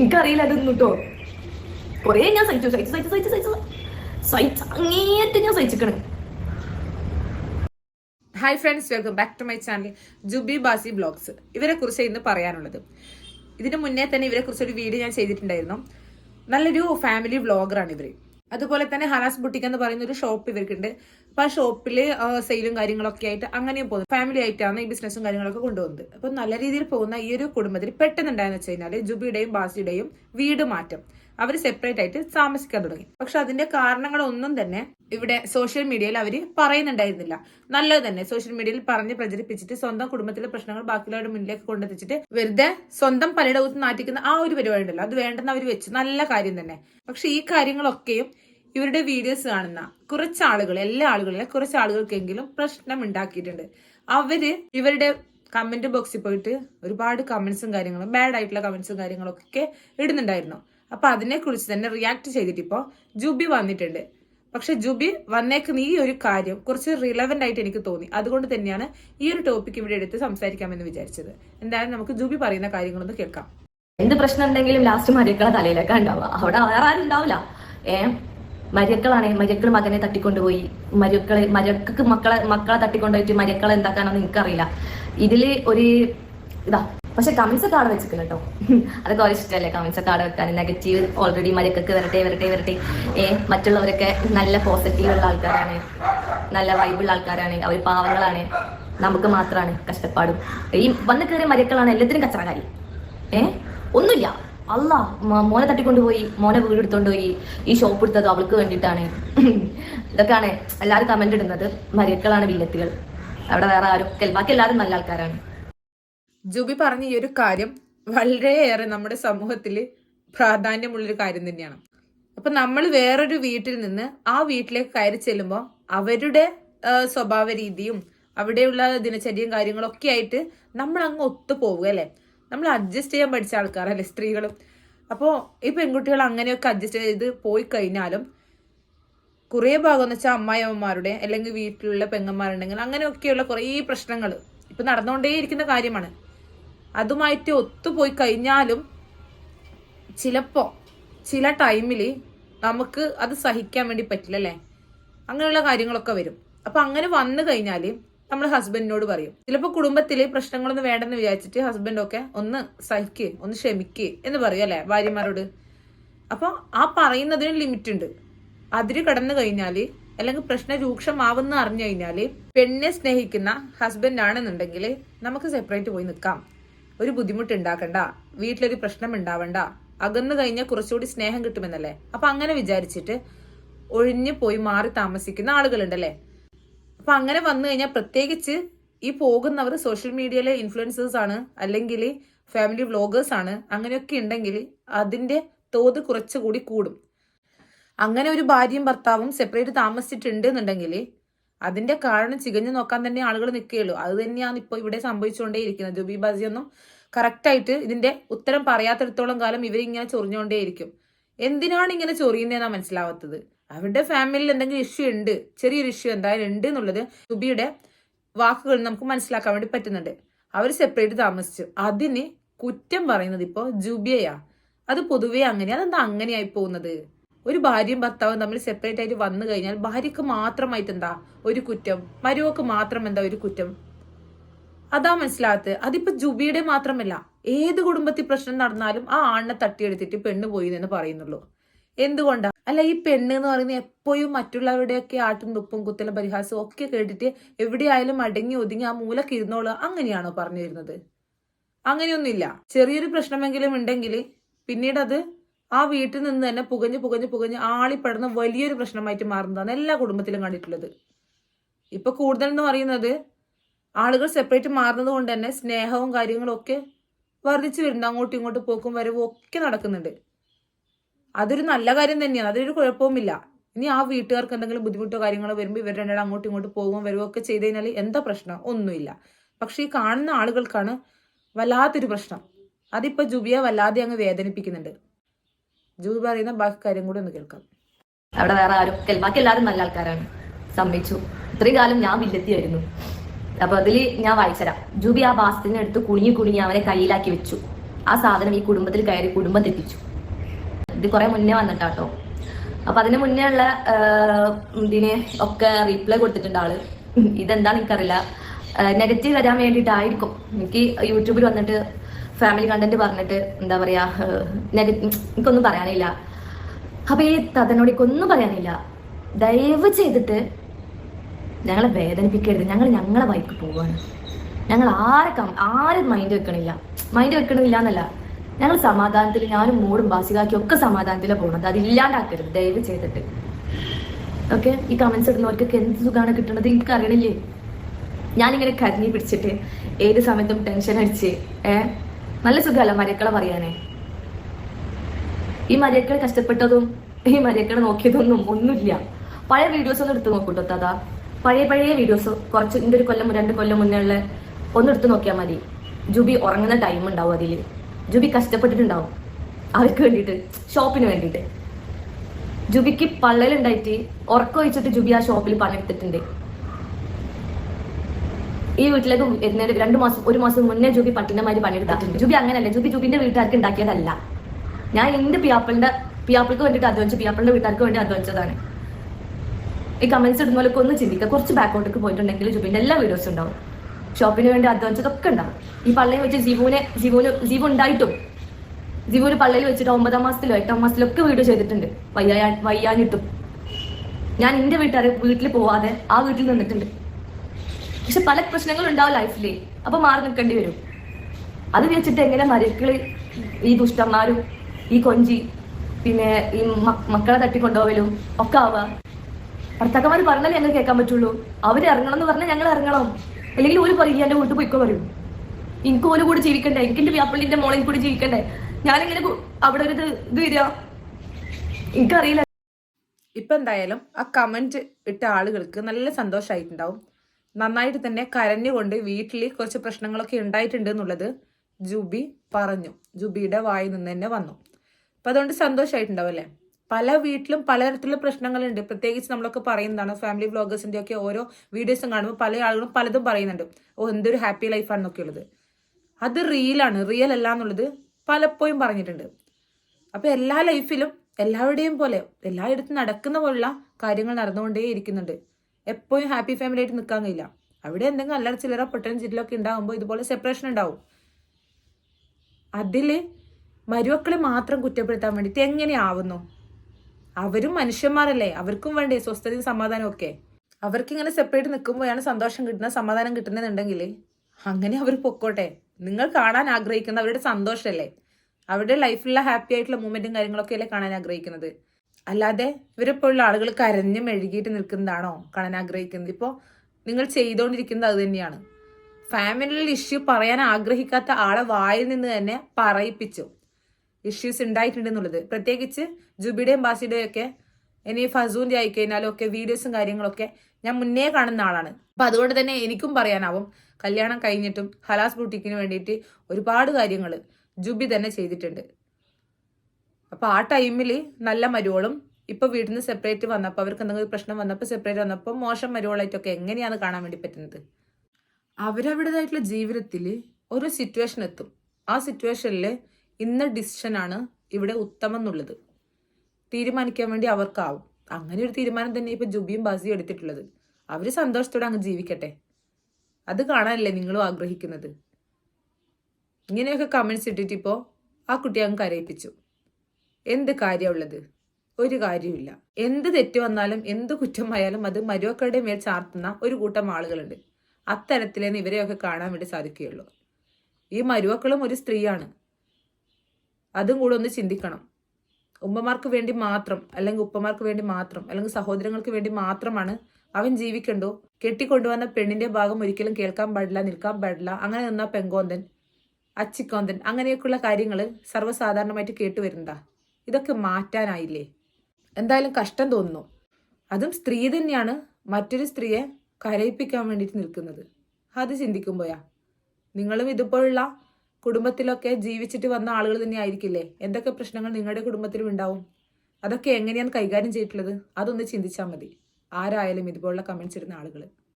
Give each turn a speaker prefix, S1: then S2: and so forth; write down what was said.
S1: എനിക്കറിയില്ല അതൊന്നും കേട്ടോ കൊറേ ഞാൻ സഹിച്ചു സഹിച്ചു സഹിച്ചു സഹിച്ചു സഹിച്ചു. സഹിച്ചു അങ്ങേറ്റം ഞാൻ സഹിച്ചിക്കണ്.
S2: Hi friends welcome back to my channel Jubi Basi vlogs ഇവരെ കുറിച്ച് ഇന്ന് പറയാനുള്ളത്. ഇതിനു മുന്നേ തന്നെ ഇവരെ കുറിച്ചൊരു വീഡിയോ ഞാൻ ചെയ്തിട്ടുണ്ടായിരുന്നു. നല്ലൊരു ഫാമിലി വ്ളോഗറാണ് ഇവർ അതുപോലെ തന്നെ ഹനാസ് ബുട്ടിക് എന്ന് പറയുന്ന ഒരു ഷോപ്പ് ഇവർക്കുണ്ട്. അപ്പൊ ആ ഷോപ്പിൽ സെയിലും കാര്യങ്ങളൊക്കെ ആയിട്ട് അങ്ങനെയും പോകുന്നത് ഫാമിലി ആയിട്ടാണ് ഈ ബിസിനസ്സും കാര്യങ്ങളൊക്കെ കൊണ്ടുപോകുന്നത്. അപ്പൊ നല്ല രീതിയിൽ പോകുന്ന ഈ ഒരു കുടുംബത്തിൽ പെട്ടെന്ന് ഉണ്ടായെന്ന് വെച്ച് കഴിഞ്ഞാൽ ജുബിയുടെയും ബാസിയുടെയും വീട് മാറ്റം. അവർ സെപ്പറേറ്റ് ആയിട്ട് താമസിക്കാൻ തുടങ്ങി. പക്ഷെ അതിന്റെ കാരണങ്ങളൊന്നും തന്നെ ഇവിടെ സോഷ്യൽ മീഡിയയിൽ അവർ പറയുന്നുണ്ടായിരുന്നില്ല. നല്ലത് തന്നെ സോഷ്യൽ മീഡിയയിൽ പറഞ്ഞ് പ്രചരിപ്പിച്ചിട്ട് സ്വന്തം കുടുംബത്തിലെ പ്രശ്നങ്ങൾ ബാക്കിയുള്ളവരുടെ മുന്നിലേക്ക് കൊണ്ടെത്തിച്ചിട്ട് വെറുതെ സ്വന്തം പലയിടത്തും നാട്ടിക്കുന്ന ആ ഒരു പരിപാടി ഉണ്ടല്ലോ അത് വേണ്ടെന്ന് അവർ വെച്ച്. നല്ല കാര്യം തന്നെ. പക്ഷെ ഈ കാര്യങ്ങളൊക്കെയും ഇവരുടെ വീഡിയോസ് കാണുന്ന കുറച്ച് ആളുകൾ എല്ലാ ആളുകളിലെ കുറച്ച് ആളുകൾക്കെങ്കിലും പ്രശ്നം ഉണ്ടാക്കിയിട്ടുണ്ട്. അവർ ഇവരുടെ കമന്റ് ബോക്സിൽ പോയിട്ട് ഒരുപാട് കമന്റ്സും കാര്യങ്ങളും ബാഡ് ആയിട്ടുള്ള കമന്റ്സും കാര്യങ്ങളൊക്കെ ഇടുന്നുണ്ടായിരുന്നു. അപ്പൊ അതിനെക്കുറിച്ച് തന്നെ റിയാക്ട് ചെയ്തിട്ട് ഇപ്പോ ജുബി വന്നിട്ടുണ്ട്. പക്ഷെ ജുബി വന്നേക്കുന്ന ഈ ഒരു കാര്യം കുറച്ച് റിലവന്റ് ആയിട്ട് എനിക്ക് തോന്നി. അതുകൊണ്ട് തന്നെയാണ് ഈ ഒരു ടോപ്പിക് ഇവിടെ എടുത്ത് സംസാരിക്കാമെന്ന് വിചാരിച്ചത്. എന്തായാലും നമുക്ക് ജുബി പറയുന്ന കാര്യങ്ങളൊന്ന് കേൾക്കാം.
S1: എന്ത് പ്രശ്നം ഉണ്ടെങ്കിലും ലാസ്റ്റ് മരിയക്കളെ തലയിലൊക്കെ ഉണ്ടാവുക. അവിടെ വേറെ ആരും ഉണ്ടാവില്ല. ഏ? മരിയക്കളാണ് മരിയക്കൾ മകനെ തട്ടിക്കൊണ്ടുപോയി. മരിയക്കളെ മരിയക്ക് മക്കളെ മക്കളെ തട്ടിക്കൊണ്ടുപോയിട്ട് മരിയക്കളെ എന്താക്കാനൊന്നും എനിക്കറിയില്ല. ഇതിൽ ഒരു ഇതാ പക്ഷെ കമന്റ്സ് ഒക്കെ അവിടെ വെച്ചിരിക്കുന്നു കേട്ടോ. അതൊക്കെ ഒരു ഇഷ്ടമല്ലേ? കമന്റ്സ് ഒക്കെ അവിടെ വെക്കാൻ നെഗറ്റീവ് ഓൾറെഡി മരക്കൊക്കെ വരട്ടെ വരട്ടെ വരട്ടെ. ഏ മറ്റുള്ളവരൊക്കെ നല്ല പോസിറ്റീവ് ഉള്ള ആൾക്കാരാണ്. നല്ല വൈബുള്ള ആൾക്കാരാണ്. അവർ പാവങ്ങളാണ്. നമുക്ക് മാത്രമാണ് കഷ്ടപ്പാടും. ഈ വന്ന് കയറിയ മരക്കളാണ് എല്ലാത്തിനും കച്ചറക്കാരി ഏ? ഒന്നുമില്ല. അല്ല മോനെ തട്ടിക്കൊണ്ടുപോയി മോനെ വീട് എടുത്തോണ്ട് പോയി ഈ ഷോപ്പ് എടുത്തത് അവൾക്ക് വേണ്ടിയിട്ടാണ്. ഇതൊക്കെയാണ് എല്ലാവരും കമന്റ് ഇടുന്നത്. മരക്കളാണ് വില്ലത്തുകൾ. അവിടെ വേറെ ആരും ബാക്കി എല്ലാവരും നല്ല ആൾക്കാരാണ്.
S2: ജുബി പറഞ്ഞ ഈ ഒരു കാര്യം വളരെയേറെ നമ്മുടെ സമൂഹത്തിൽ പ്രാധാന്യമുള്ളൊരു കാര്യം തന്നെയാണ്. അപ്പം നമ്മൾ വേറൊരു വീട്ടിൽ നിന്ന് ആ വീട്ടിലേക്ക് കയറി ചെല്ലുമ്പോൾ അവരുടെ സ്വഭാവ രീതിയും അവിടെയുള്ള ദിനചര്യയും കാര്യങ്ങളൊക്കെ ആയിട്ട് നമ്മൾ അങ്ങ് ഒത്തു പോവുക അല്ലേ? നമ്മൾ അഡ്ജസ്റ്റ് ചെയ്യാൻ പഠിച്ച ആൾക്കാരല്ലേ സ്ത്രീകളും. അപ്പോൾ ഈ പെൺകുട്ടികൾ അങ്ങനെയൊക്കെ അഡ്ജസ്റ്റ് ചെയ്ത് പോയി കഴിഞ്ഞാലും കുറേ ഭാഗം എന്ന് വെച്ചാൽ അമ്മായിയമ്മമാരുടെ അല്ലെങ്കിൽ വീട്ടിലുള്ള പെങ്ങന്മാരുണ്ടെങ്കിൽ അങ്ങനെയൊക്കെയുള്ള കുറേ പ്രശ്നങ്ങൾ ഇപ്പം നടന്നുകൊണ്ടേയിരിക്കുന്ന കാര്യമാണ്. അതുമായിട്ട് ഒത്തുപോയി കഴിഞ്ഞാലും ചിലപ്പോ ചില ടൈമിൽ നമുക്ക് അത് സഹിക്കാൻ വേണ്ടി പറ്റില്ല അല്ലേ അങ്ങനെയുള്ള കാര്യങ്ങളൊക്കെ വരും. അപ്പൊ അങ്ങനെ വന്നു കഴിഞ്ഞാൽ നമ്മൾ ഹസ്ബൻഡിനോട് പറയും. ചിലപ്പോൾ കുടുംബത്തിൽ പ്രശ്നങ്ങളൊന്നും വേണ്ടെന്ന് വിചാരിച്ചിട്ട് ഹസ്ബൻഡൊക്കെ ഒന്ന് സഹിക്ക് ഒന്ന് ക്ഷമിക്ക് എന്ന് പറയും അല്ലേ ഭാര്യമാരോട്. അപ്പോൾ ആ പറയുന്നതിന് ലിമിറ്റ് ഉണ്ട് അതിര് കടന്നു കഴിഞ്ഞാൽ അല്ലെങ്കിൽ പ്രശ്നം രൂക്ഷമാവുന്ന അറിഞ്ഞു കഴിഞ്ഞാൽ പെണ്ണിനെ സ്നേഹിക്കുന്ന ഹസ്ബൻഡ് ആണെന്നുണ്ടെങ്കിൽ നമുക്ക് സെപ്പറേറ്റ് പോയി നിൽക്കാം ഒരു ബുദ്ധിമുട്ട് ഉണ്ടാക്കണ്ട വീട്ടിലൊരു പ്രശ്നം ഉണ്ടാവണ്ട അകന്നു കഴിഞ്ഞാൽ കുറച്ചുകൂടി സ്നേഹം കിട്ടുമെന്നല്ലേ? അപ്പൊ അങ്ങനെ വിചാരിച്ചിട്ട് ഒഴിഞ്ഞു പോയി മാറി താമസിക്കുന്ന ആളുകളുണ്ടല്ലേ? അപ്പൊ അങ്ങനെ വന്നു കഴിഞ്ഞാൽ പ്രത്യേകിച്ച് ഈ പോകുന്നവർ സോഷ്യൽ മീഡിയയിലെ ഇൻഫ്ലുവൻസേഴ്സ് ആണ് അല്ലെങ്കിൽ ഫാമിലി വ്ളോഗേഴ്സ് ആണ് അങ്ങനെയൊക്കെ ഉണ്ടെങ്കിൽ അതിന്റെ തോത് കുറച്ചുകൂടി കൂടും. അങ്ങനെ ഒരു ഭാര്യയും ഭർത്താവും സെപ്പറേറ്റ് താമസിച്ചിട്ടുണ്ട് എന്നുണ്ടെങ്കിൽ അതിന്റെ കാരണം ചികഞ്ഞു നോക്കാൻ തന്നെ ആളുകൾ നിൽക്കുകയുള്ളൂ അത് തന്നെയാണ് ഇപ്പോൾ ഇവിടെ സംഭവിച്ചുകൊണ്ടേയിരിക്കുന്നത്. ജുബി ബാസിയൊന്നും കറക്റ്റായിട്ട് ഇതിന്റെ ഉത്തരം പറയാത്തിടത്തോളം കാലം ഇവരിങ്ങനെ ചൊറിഞ്ഞുകൊണ്ടേയിരിക്കും. എന്തിനാണ് ഇങ്ങനെ ചൊറിയുന്നതെന്നാണ് മനസ്സിലാവാത്തത്? അവരുടെ ഫാമിലിയിൽ എന്തെങ്കിലും ഇഷ്യൂ ഉണ്ട്. ചെറിയൊരു ഇഷ്യൂ എന്തായാലും ഉണ്ട് എന്നുള്ളത് ജുബിയുടെ വാക്കുകൾ നമുക്ക് മനസ്സിലാക്കാൻ വേണ്ടി പറ്റുന്നുണ്ട്. അവർ സെപ്പറേറ്റ് താമസിച്ചു. അതിന് കുറ്റം പറയുന്നത് ഇപ്പോ ജുബിയയാ. അത് പൊതുവേ അങ്ങനെ അതെന്താ അങ്ങനെയായി പോകുന്നത്? ഒരു ഭാര്യയും ഭർത്താവും തമ്മിൽ സെപ്പറേറ്റ് ആയിട്ട് വന്നു കഴിഞ്ഞാൽ ഭാര്യക്ക് മാത്രമായിട്ട് എന്താ? ഒരു കുറ്റം. മരുവക്ക് മാത്രം എന്താ ഒരു കുറ്റം? അതാ മനസ്സിലാകത്ത്. അതിപ്പോ ജുബിയുടെ മാത്രമല്ല. ഏത് കുടുംബത്തിൽ പ്രശ്നം നടന്നാലും ആ ആണിനെ തട്ടിയെടുത്തിട്ട് പെണ്ണ് പോയി എന്ന് പറയുന്നുള്ളൂ. എന്തുകൊണ്ടാ? അല്ല ഈ പെണ്ണ് എന്ന് പറയുന്നത് എപ്പോഴും മറ്റുള്ളവരുടെയൊക്കെ ആട്ടും തുപ്പും കുത്തലും പരിഹാസവും ഒക്കെ കേട്ടിട്ട് എവിടെയായാലും അടങ്ങി ഒതുങ്ങി ആ മൂലക്ക് ഇരുന്നോളൂ അങ്ങനെയാണോ പറഞ്ഞു തരുന്നത് അങ്ങനെയൊന്നുമില്ല. ചെറിയൊരു പ്രശ്നമെങ്കിലും ഉണ്ടെങ്കിൽ പിന്നീട് അത് ആ വീട്ടിൽ നിന്ന് തന്നെ പുകഞ്ഞ് പുകഞ്ഞ് പുകഞ്ഞ് ആളിപ്പെടുന്ന വലിയൊരു പ്രശ്നമായിട്ട് മാറുന്നതാണ് എല്ലാ കുടുംബത്തിലും കണ്ടിട്ടുള്ളത്. ഇപ്പൊ കൂടുതൽ എന്ന് പറയുന്നത് ആളുകൾ സെപ്പറേറ്റ് മാറുന്നത് കൊണ്ട് തന്നെ സ്നേഹവും കാര്യങ്ങളും ഒക്കെ വർദ്ധിച്ചു വരുന്നുണ്ട്. അങ്ങോട്ടും ഇങ്ങോട്ടും പോക്കും വരവും ഒക്കെ നടക്കുന്നുണ്ട്. അതൊരു നല്ല കാര്യം തന്നെയാണ്. അതൊരു കുഴപ്പവുമില്ല. ഇനി ആ വീട്ടുകാർക്ക് എന്തെങ്കിലും ബുദ്ധിമുട്ടോ കാര്യങ്ങളോ വരുമ്പോൾ ഇവർ രണ്ടാളും അങ്ങോട്ടും ഇങ്ങോട്ടും പോകുകയും വരുവോ ഒക്കെ ചെയ്ത് കഴിഞ്ഞാൽ എന്താ പ്രശ്നം? ഒന്നുമില്ല. പക്ഷേ ഈ കാണുന്ന ആളുകൾക്കാണ് വല്ലാത്തൊരു പ്രശ്നം. അതിപ്പോൾ ജുബിയ വല്ലാതെ അങ്ങ് വേദനിപ്പിക്കുന്നുണ്ട്. ജൂബി പറയുന്ന ബാക്കി കാര്യം കൂടി ഒന്ന് കേൾക്കാം.
S1: അവിടെ വേറെ ആരും ബാക്കി എല്ലാവരും നല്ല ആൾക്കാരാണ്. സമ്മതിച്ചു. ഇത്രയും കാലം ഞാൻ വില്ലെത്തിയായിരുന്നു. അപ്പൊ അതിൽ ഞാൻ വായിച്ചരാം ജൂബി ആ ബാസ്റ്റിനെ എടുത്ത് കുണിഞ്ഞു കുണിഞ്ഞ് അവനെ കയ്യിലാക്കി വെച്ചു. ആ സാധനം ഈ കുടുംബത്തിൽ കയറി കുടുംബം തെറ്റിച്ചു. ഇത് കുറെ മുന്നേ വന്നിട്ടാട്ടോ. അപ്പൊ അതിന് മുന്നേ ഉള്ള ഇതിനെ ഒക്കെ റീപ്ലൈ കൊടുത്തിട്ടുണ്ട് ആൾ. ഇതെന്താണെന്ന് എനിക്കറിയില്ല നെഗറ്റീവ് വരാൻ വേണ്ടിയിട്ടായിരിക്കും. എനിക്ക് യൂട്യൂബിൽ വന്നിട്ട് ഫാമിലി കണ്ടന്റ് പറഞ്ഞിട്ട് എന്താ പറയാ എനിക്കൊന്നും പറയാനില്ല. അപ്പൊ ഈ തതനോട് എനിക്കൊന്നും പറയാനില്ല. ദയവ് ചെയ്തിട്ട് ഞങ്ങളെ വേദനിപ്പിക്കരുത്. ഞങ്ങൾ ഞങ്ങളെ വഴിക്ക് പോവാണ്. ഞങ്ങൾ ആരെ കം- ആരും മൈൻഡ് വെക്കണില്ല. മൈൻഡ് വെക്കണില്ല എന്നല്ല ഞങ്ങൾ സമാധാനത്തിൽ ഞാനും മൂടും ബാസികാക്കി ഒക്കെ സമാധാനത്തിലാണ് പോകണത് അതില്ലാണ്ടാക്കരുത് ദയവ് ചെയ്തിട്ട്. ഓക്കെ? ഈ കമന്റ്സ് ഇടുന്നവർക്കൊക്കെ എന്ത് സുഖമാണ് കിട്ടുന്നത് എനിക്ക് അറിയണില്ലേ ഞാനിങ്ങനെ കരിഞ്ഞി പിടിച്ചിട്ട് ഏത് സമയത്തും ടെൻഷൻ അടിച്ച് ഏ? നല്ല സുഖമല്ല മരക്കളെ പറയാനേ? ഈ മരക്കൾ കഷ്ടപ്പെട്ടതും ഈ മരക്കൾ നോക്കിയതൊന്നും ഒന്നുമില്ല. പഴയ വീഡിയോസ് ഒന്ന് എടുത്ത് നോക്കൂട്ടോ താതാ. പഴയ പഴയ വീഡിയോസ് കുറച്ച് ഇതിന്റെ ഒരു കൊല്ലം രണ്ട് കൊല്ലം മുന്നേ ഉള്ള ഒന്ന് എടുത്ത് നോക്കിയാൽ മതി. ജുബി ഉറങ്ങുന്ന ടൈം ഉണ്ടാവും അതിൽ ജുബി കഷ്ടപ്പെട്ടിട്ടുണ്ടാവും. അവർക്ക് വേണ്ടിയിട്ട് ഷോപ്പിന് വേണ്ടിയിട്ട്. ജുബിക്ക് പള്ളലുണ്ടായിട്ട് ഉറക്കം വെച്ചിട്ട് ജുബി ആ ഷോപ്പിൽ പണിയെടുത്തിട്ടുണ്ട്. ഈ വീട്ടിലേക്ക് എത്തുന്നതിന് രണ്ട് മാസം ഒരു മാസം മുന്നേ ജൂബി പട്ടിനമാര് പണിയെടുത്തിട്ടുണ്ട് ജൂബി അങ്ങനെയല്ല ജൂബി ജൂബിന്റെ വീട്ടുകാർക്ക് ഉണ്ടാക്കിയതല്ല. ഞാൻ എന്റെ പിയാപ്പിളിന്റെ പിയാപ്പിൾക്ക് വേണ്ടിട്ട് അധ്വാനിച്ചു പിയാപ്പിളിന്റെ വീട്ടുകാർക്ക് വേണ്ടി അധ്വാനിച്ചതാണ് ഈ കമന്റ്സ് ഇടുന്നവരൊക്കെ ഒന്ന് ചിന്തിക്കുക കുറച്ച് ബാക്കോട്ടേക്ക് പോയിട്ടുണ്ടെങ്കിൽ ജുബിന്റെ എല്ലാ വീഡിയോസും ഉണ്ടാവും. ഷോപ്പിന് വേണ്ടി അധ്വാനിച്ചതൊക്കെ ഉണ്ടാവും. ഈ പള്ളിയിൽ വെച്ച് ജീവുവിനെ ജീവുന് ജീവു ഉണ്ടായിട്ടും. ജീവുവിന് പള്ളിയിൽ വെച്ചിട്ട് ഒമ്പതാം മാസത്തിലോ എട്ടാം മാസത്തിലോ ഒക്കെ വീഡിയോ ചെയ്തിട്ടുണ്ട്. വയ്യാ വയ്യാനിട്ടും ഞാൻ എന്റെ വീട്ടുകാരെ വീട്ടിൽ പോവാതെ ആ വീട്ടിൽ നിന്നിട്ടുണ്ട്. പക്ഷെ പല പ്രശ്നങ്ങളും ഉണ്ടാവും ലൈഫിൽ അപ്പൊ മാറി നിൽക്കേണ്ടി വരും. അത് വെച്ചിട്ട് എങ്ങനെ മരക്കൾ ഈ ദുഷ്ടന്മാരും ഈ കൊഞ്ചി പിന്നെ ഈ മക്കളെ തട്ടിക്കൊണ്ടുപോകലും ഒക്കെ ആവുക. ഭർത്താക്കന്മാർ പറഞ്ഞാലേ ഞങ്ങൾ കേൾക്കാൻ പറ്റുള്ളൂ. അവർ ഇറങ്ങണം എന്ന് പറഞ്ഞാൽ ഞങ്ങൾ ഇറങ്ങണം. അല്ലെങ്കിൽ ഒരു പറയില്ല എന്റെ വീട്ടിൽ പോയിക്കോ പറയും. എനിക്ക് ഓരോ കൂടി ജീവിക്കണ്ടേ? എനിക്ക് എന്റെ വ്യാപ്പള്ളിന്റെ മോളിൽ കൂടി ജീവിക്കണ്ടേ? ഞാനിങ്ങനെ അവിടെ ഒരു ഇത് വരിക. എനിക്കറിയില്ല
S2: ഇപ്പൊ എന്തായാലും ആ കമന്റ് ഇട്ട ആളുകൾക്ക് നല്ല സന്തോഷമായിട്ടുണ്ടാവും നന്നായിട്ട് തന്നെ കരഞ്ഞുകൊണ്ട് വീട്ടിൽ കുറച്ച് പ്രശ്നങ്ങളൊക്കെ ഉണ്ടായിട്ടുണ്ട് എന്നുള്ളത് ജുബി പറഞ്ഞു. ജുബിയുടെ വായിൽ നിന്ന് തന്നെ വന്നു. അപ്പൊ അതുകൊണ്ട് സന്തോഷമായിട്ടുണ്ടാവും അല്ലേ പല വീട്ടിലും പലതരത്തിലുള്ള പ്രശ്നങ്ങളുണ്ട്. പ്രത്യേകിച്ച് നമ്മളൊക്കെ പറയുന്നതാണ് ഫാമിലി വ്ളോഗേഴ്സിന്റെ ഒക്കെ ഓരോ വീഡിയോസും കാണുമ്പോൾ പല ആളുകളും പലതും പറയുന്നുണ്ട്. ഓ എന്തൊരു ഹാപ്പി ലൈഫാണെന്നൊക്കെ ഉള്ളത്. അത് റിയലാണ് റിയൽ അല്ല എന്നുള്ളത് പലപ്പോഴും പറഞ്ഞിട്ടുണ്ട്. അപ്പൊ എല്ലാ ലൈഫിലും എല്ലാവരുടെയും പോലെ എല്ലായിടത്തും നടക്കുന്ന പോലുള്ള കാര്യങ്ങൾ നടന്നുകൊണ്ടേ ഇരിക്കുന്നുണ്ട് എപ്പോഴും ഹാപ്പി ഫാമിലി ആയിട്ട് നിൽക്കാൻ കഴിയില്ല. അവിടെ എന്തെങ്കിലും അല്ലറ ചില്ലറ പൊട്ടൻ ചില്ലൊക്കെ ഉണ്ടാകുമ്പോൾ ഇതുപോലെ സെപ്പറേഷൻ ഉണ്ടാവും. അതിൽ മരുമക്കളെ മാത്രം കുറ്റപ്പെടുത്താൻ വേണ്ടിയിട്ട് എങ്ങനെയാവുന്നു അവരും മനുഷ്യന്മാരല്ലേ? അവർക്കും വേണ്ടേ സ്വസ്ഥതയും സമാധാനവും ഒക്കെ? അവർക്ക് ഇങ്ങനെ സെപ്പറേറ്റ് നിൽക്കുമ്പോഴാണ് സന്തോഷം കിട്ടുന്നത് സമാധാനം കിട്ടുന്നതെന്നുണ്ടെങ്കിൽ അങ്ങനെ അവർ പൊക്കോട്ടെ. നിങ്ങൾ കാണാൻ ആഗ്രഹിക്കുന്ന അവരുടെ സന്തോഷമല്ലേ അവരുടെ ലൈഫിലുള്ള ഹാപ്പി ആയിട്ടുള്ള മൂമെന്റും കാര്യങ്ങളൊക്കെ അല്ലേ കാണാൻ ആഗ്രഹിക്കുന്നത്. അല്ലാതെ ഇവരെപ്പോഴുള്ള ആളുകൾ കരഞ്ഞ് മെഴുകിയിട്ട് നിൽക്കുന്നതാണോ? കാണാൻ ആഗ്രഹിക്കുന്നത്. ഇപ്പോൾ നിങ്ങൾ ചെയ്തുകൊണ്ടിരിക്കുന്നത് അത് തന്നെയാണ്. ഫാമിലിയിൽ ഇഷ്യൂ പറയാൻ ആഗ്രഹിക്കാത്ത ആളെ വായിൽ നിന്ന് തന്നെ പറയിപ്പിച്ചു. ഇഷ്യൂസ് ഉണ്ടായിട്ടുണ്ടെന്നുള്ളത്. പ്രത്യേകിച്ച് ജുബിയുടെയും ബാസിയുടെയും ഒക്കെ ഇനി ഫസൂന്റെ ആയിക്കഴിഞ്ഞാലും ഒക്കെ വീഡിയോസും കാര്യങ്ങളൊക്കെ ഞാൻ മുന്നേ കാണുന്ന ആളാണ്. അപ്പൊ അതുകൊണ്ട് തന്നെ എനിക്കും പറയാനാവും കല്യാണം കഴിഞ്ഞിട്ടും ഹലാസ് ബൂട്ടിക്കിന് വേണ്ടിയിട്ട് ഒരുപാട് കാര്യങ്ങൾ ജുബി തന്നെ ചെയ്തിട്ടുണ്ട്. അപ്പൊ ആ ടൈമിൽ നല്ല മരുവളും ഇപ്പൊ വീട്ടിൽ നിന്ന് സെപ്പറേറ്റ് വന്നപ്പോൾ അവർക്ക് എന്തെങ്കിലും പ്രശ്നം വന്നപ്പോൾ സെപ്പറേറ്റ് വന്നപ്പോൾ മോശം മരുവളായിട്ടൊക്കെ എങ്ങനെയാണ് കാണാൻ വേണ്ടി പറ്റുന്നത്? അവരവരുടേതായിട്ടുള്ള ജീവിതത്തിൽ ഒരു സിറ്റുവേഷൻ എത്തും. ആ സിറ്റുവേഷനിൽ ഇന്ന ഡിസിഷൻ ആണ് ഇവിടെ ഉത്തമം എന്നുള്ളത്. തീരുമാനിക്കാൻ വേണ്ടി അവർക്കാവും. അങ്ങനെ ഒരു തീരുമാനം തന്നെ ഇപ്പൊ ജുബിയും ബാസിയും എടുത്തിട്ടുള്ളത്. അവർ സന്തോഷത്തോടെ അങ്ങ് ജീവിക്കട്ടെ. അത് കാണാനല്ലേ നിങ്ങളും ആഗ്രഹിക്കുന്നത്? ഇങ്ങനെയൊക്കെ കമന്റ്സ് ഇട്ടിട്ട് ഇപ്പോൾ ആ കുട്ടിയെ അങ്ങ് കരയിപ്പിച്ചു. എന്ത് കാര്യമുള്ളത്? ഒരു കാര്യമില്ല എന്ത് തെറ്റ് വന്നാലും എന്ത് കുറ്റമായാലും അത് മരുവക്കളുടെ മേൽ ചാർത്തുന്ന ഒരു കൂട്ടം ആളുകളുണ്ട്. അത്തരത്തിലേന്ന് ഇവരെയൊക്കെ കാണാൻ വേണ്ടി സാധിക്കുകയുള്ളൂ. ഈ മരുവക്കളും ഒരു സ്ത്രീയാണ്. അതും കൂടെ ഒന്ന് ചിന്തിക്കണം. ഉമ്മമാർക്ക് വേണ്ടി മാത്രം അല്ലെങ്കിൽ ഉപ്പമാർക്ക് വേണ്ടി മാത്രം അല്ലെങ്കിൽ സഹോദരങ്ങൾക്ക് വേണ്ടി മാത്രമാണ് അവൻ ജീവിക്കണ്ടോ കെട്ടിക്കൊണ്ടുവന്ന പെണ്ണിന്റെ ഭാഗം ഒരിക്കലും കേൾക്കാൻ പാടില്ല നിൽക്കാൻ പാടില്ല. അങ്ങനെ നിന്ന പെങ്കോന്തൻ അച്ചിക്കോന്തൻ അങ്ങനെയൊക്കെയുള്ള കാര്യങ്ങൾ സർവസാധാരണമായിട്ട് കേട്ടുവരുന്നതാ. ഇതൊക്കെ മാറ്റാനായില്ലേ? എന്തായാലും കഷ്ടം തോന്നുന്നു. അതും സ്ത്രീ തന്നെയാണ് മറ്റൊരു സ്ത്രീയെ കരയിപ്പിക്കാൻ വേണ്ടിയിട്ട് നിൽക്കുന്നത്. അത് ചിന്തിക്കുമ്പോയാ നിങ്ങളും ഇതുപോലുള്ള കുടുംബത്തിലൊക്കെ ജീവിച്ചിട്ട് വന്ന ആളുകൾ തന്നെ ആയിരിക്കില്ലേ? എന്തൊക്കെ പ്രശ്നങ്ങൾ നിങ്ങളുടെ കുടുംബത്തിലും ഉണ്ടാവും? അതൊക്കെ എങ്ങനെയാണ് കൈകാര്യം ചെയ്തിട്ടുള്ളത്? അതൊന്ന് ചിന്തിച്ചാൽ മതി. ആരായാലും ഇതുപോലുള്ള കമന്റ്സ് ഇടുന്ന ആളുകൾ